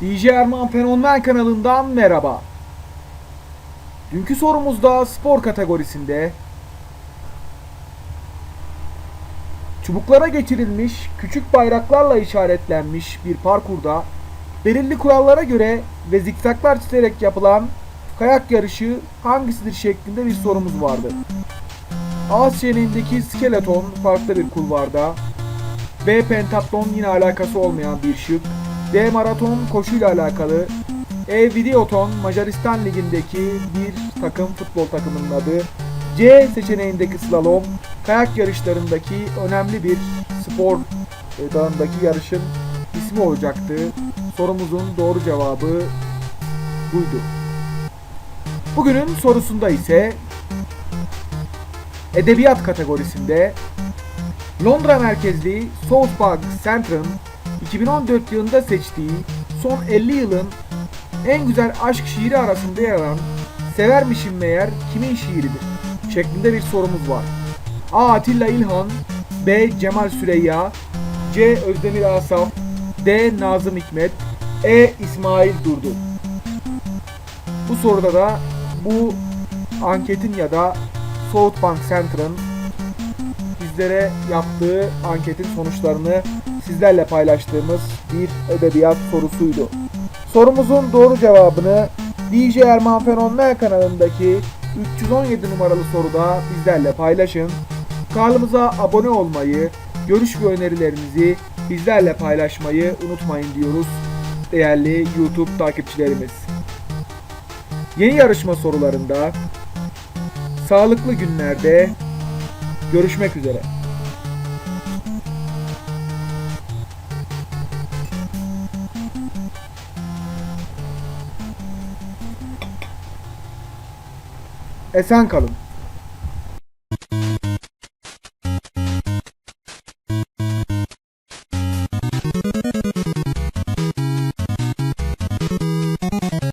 DJ Erman Fenomen kanalından merhaba. Dünkü sorumuzda spor kategorisinde çubuklara geçirilmiş küçük bayraklarla işaretlenmiş bir parkurda belirli kurallara göre ve zikzaklar çizerek yapılan kayak yarışı hangisidir şeklinde bir sorumuz vardı. A seçeneğindeki skeleton farklı bir kulvarda, B pentatlon yine alakası olmayan bir şık, D maraton koşuyla alakalı, E videoton Macaristan ligindeki bir takım futbol takımının adı, C seçeneğindeki slalom kayak yarışlarındaki önemli bir spor e, dalındaki yarışın ismi olacaktı. Sorumuzun doğru cevabı buydu. Bugünün sorusunda ise edebiyat kategorisinde Londra merkezli South Park Center'ın 2014 yılında seçtiği son 50 yılın en güzel aşk şiiri arasında yer alan Severmişim meğer kimin şiiridir? şeklinde bir sorumuz var. A. Atilla İlhan B. Cemal Süreyya C. Özdemir Asaf D. Nazım Hikmet E. İsmail Durdu Bu soruda da bu anketin ya da South Bank Center'ın bizlere yaptığı anketin sonuçlarını sizlerle paylaştığımız bir edebiyat sorusuydu. Sorumuzun doğru cevabını DJ Erman Fenomen kanalındaki 317 numaralı soruda bizlerle paylaşın. Kanalımıza abone olmayı, görüş ve önerilerinizi bizlerle paylaşmayı unutmayın diyoruz değerli YouTube takipçilerimiz. Yeni yarışma sorularında sağlıklı günlerde görüşmek üzere. Esen kalın.